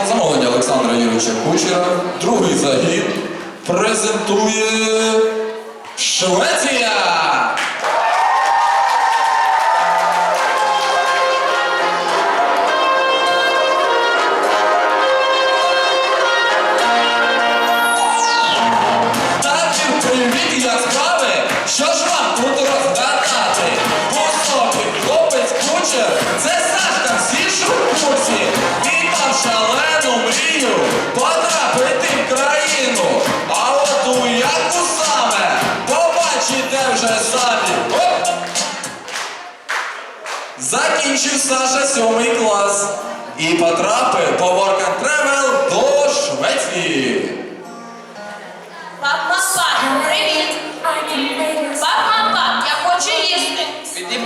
на замовлення Олександра Юрійовича Кучера другий загін презентує Швеція! Саша сьомий клас і потрапив по Work and Travel до Швеції. Пап, пап, привіт! Пап, пап, пап, я хочу їсти.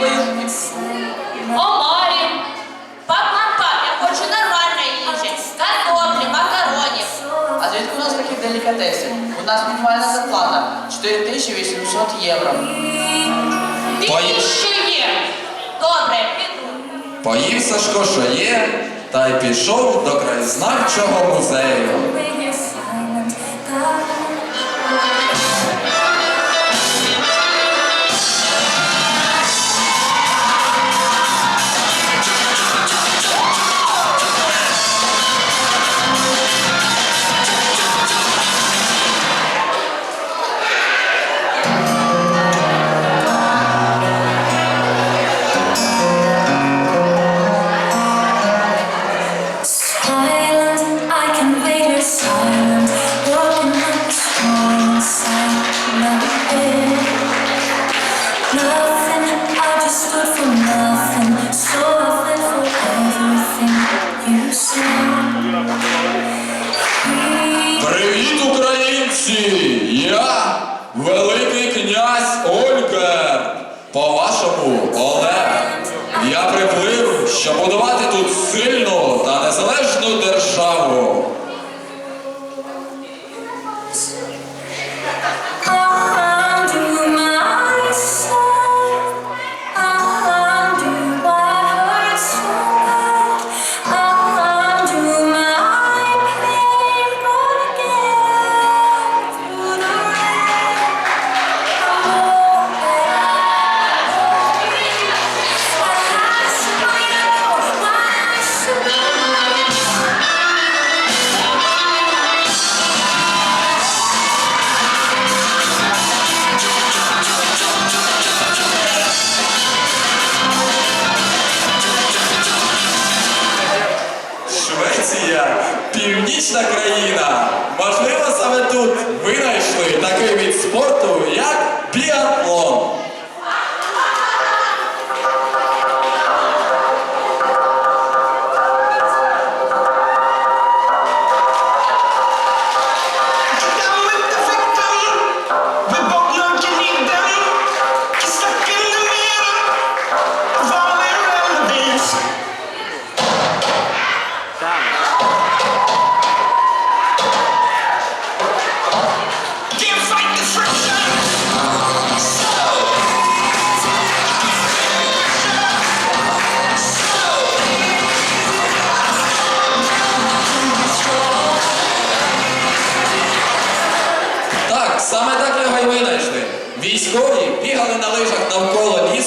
Поїж. Омарі. Пап, пап, пап, я хочу нормальної їжі. Картоплі, макаронів. А звідки у нас такі делікатеси? У нас мінімальна зарплата 4800 євро. Пої- Ще є. Добре. Поїв Сашко, що є, та й пішов до краєзнавчого музею. Українці! Я Великий князь Ольгер. По-вашому, Олег. Я приплив, щоб будувати тут сильну та незалежну державу.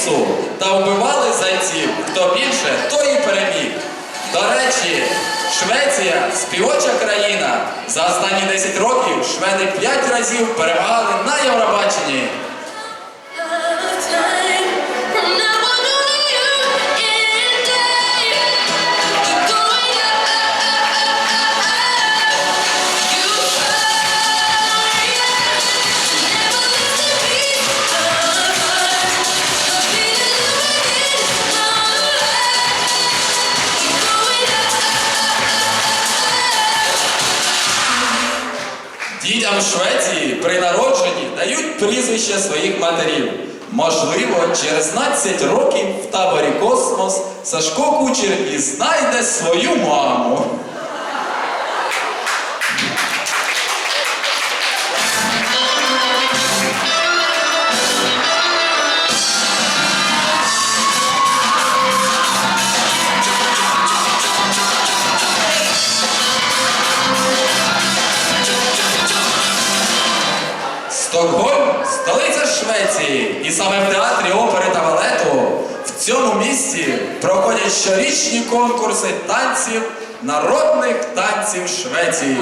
Лісу та вбивали зайців. Хто більше, той і переміг. До речі, Швеція співоча країна. За останні 10 років шведи 5 разів перемагали на Євробаченні. Дітям Швеції при народженні дають прізвище своїх матерів. Можливо, через 12 років в таборі Космос Сашко Кучер і знайде свою маму. Стокгольм столиця Швеції. І саме в театрі опери та балету в цьому місті проходять щорічні конкурси танців, народних танців Швеції.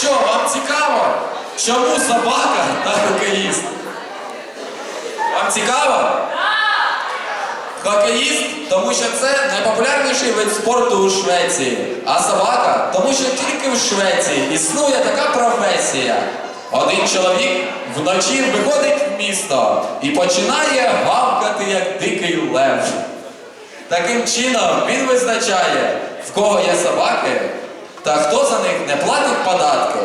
Що, вам цікаво? Чому собака та хокеїст? Вам цікаво? Хокеїст, тому що це найпопулярніший вид спорту у Швеції. А собака, тому що тільки в Швеції існує така професія. Один чоловік вночі виходить в місто і починає гавкати, як дикий лев. Таким чином він визначає, в кого є собаки та хто за них не платить податки.